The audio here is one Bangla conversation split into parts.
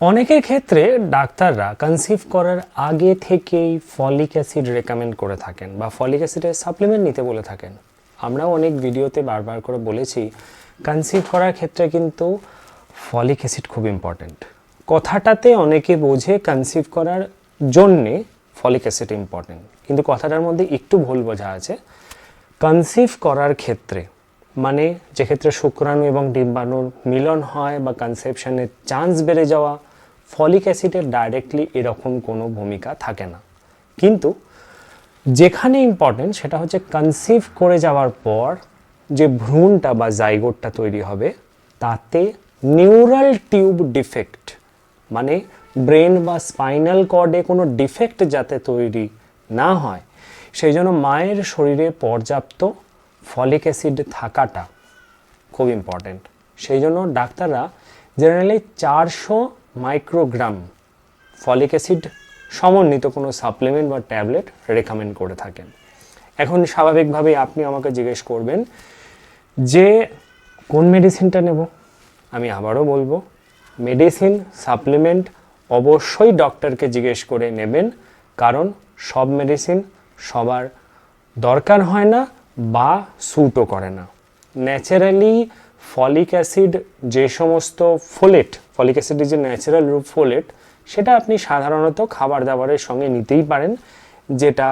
অনেকের ক্ষেত্রে ডাক্তাররা কনসিভ করার আগে থেকেই ফলিক অ্যাসিড রেকমেন্ড করে থাকেন বা ফলিক অ্যাসিডের সাপ্লিমেন্ট নিতে বলে থাকেন। আমরাও অনেক ভিডিওতে বারবার করে বলেছি কনসিভ করার ক্ষেত্রে কিন্তু ফলিক অ্যাসিড খুব ইম্পর্ট্যান্ট কথাটাতে অনেকে বোঝে কনসিভ করার জন্যে ফলিক অ্যাসিড ইম্পর্ট্যান্ট কিন্তু কথাটার মধ্যে একটু ভুল বোঝা আছে। কনসিভ করার ক্ষেত্রে মানে যে ক্ষেত্রে শুক্রাণু এবং ডিম্বাণুর মিলন হয় বা কনসেপশনের চান্স বেড়ে যাওয়া ফলিক অ্যাসিডের ডাইরেক্টলি এরকম কোনো ভূমিকা থাকে না। কিন্তু যেখানে ইম্পর্টেন্ট সেটা হচ্ছে কনসিভ করে যাওয়ার পর যে ভ্রূণটা বা জাইগোটটা তৈরি হবে, তাতে নিউরাল টিউব ডিফেক্ট মানে ব্রেন বা স্পাইনাল কর্ডে কোনো ডিফেক্ট যাতে তৈরি না হয়, সেই জন্য মায়ের শরীরে পর্যাপ্ত ফলিক অ্যাসিড থাকাটা খুব ইম্পর্ট্যান্ট সেই জন্য ডাক্তাররা জেনারেলি চারশো মাইক্রোগ্রাম ফলিক অ্যাসিড সমন্বিত কোনো সাপ্লিমেন্ট বা ট্যাবলেট রেকমেন্ড করে থাকেন। এখন স্বাভাবিকভাবেই আপনি আমাকে জিজ্ঞেস করবেন যে কোন মেডিসিনটা নেব? আমি আবারও বলব, মেডিসিন, সাপ্লিমেন্ট অবশ্যই ডক্টরকে জিজ্ঞেস করে নেবেন, কারণ সব মেডিসিন সবার দরকার হয় না বা স্যুটও করে না। ন্যাচারালি ফলিক অ্যাসিড যে সমস্ত ফোলেট, ফলিক অ্যাসিডের যে ন্যাচারাল রূপ ফোলেট সেটা আপনি সাধারণত খাবার দাবারের সঙ্গে নিতেই পারেন, যেটা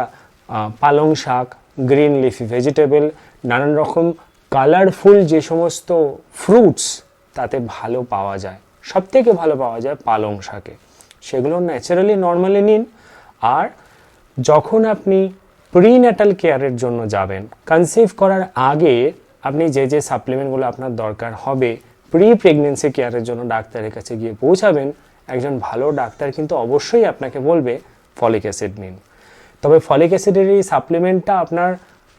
পালং শাক গ্রিন লিফি ভেজিটেবল নানান রকম কালারফুল যে সমস্ত ফ্রুটস তাতে ভালো পাওয়া যায়। সব থেকে ভালো পাওয়া যায় পালং শাকে। সেগুলো ন্যাচারালি নর্মালি নিন। আর যখন আপনি প্রিন্যাটাল কেয়ারের জন্য যাবেন কনসিভ করার আগে আপনি যে যে সাপ্লিমেন্টগুলো আপনার দরকার হবে প্রি প্রেগনেন্সি কেয়ারের জন্য ডাক্তারের কাছে গিয়ে পৌঁছাবেন। একজন ভালো ডাক্তার কিন্তু অবশ্যই আপনাকে বলবে, ফলিক অ্যাসিড নিন। তবে ফলিক অ্যাসিডের এই সাপ্লিমেন্টটা আপনার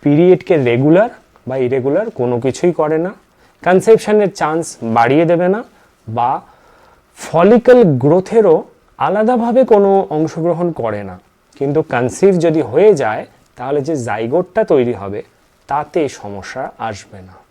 পিরিয়ডকে রেগুলার বা ইরেগুলার কোনো কিছুই করে না। কনসেপশনের চান্স বাড়িয়ে দেবে না বা ফলিক্যাল গ্রোথেরও আলাদাভাবে কোনো অংশগ্রহণ করে না। কিন্তু কনসিভ যদি হয়ে যায়, তাহলে যে জাইগোটটা তৈরি হবে তাতে সমস্যা আসবে না।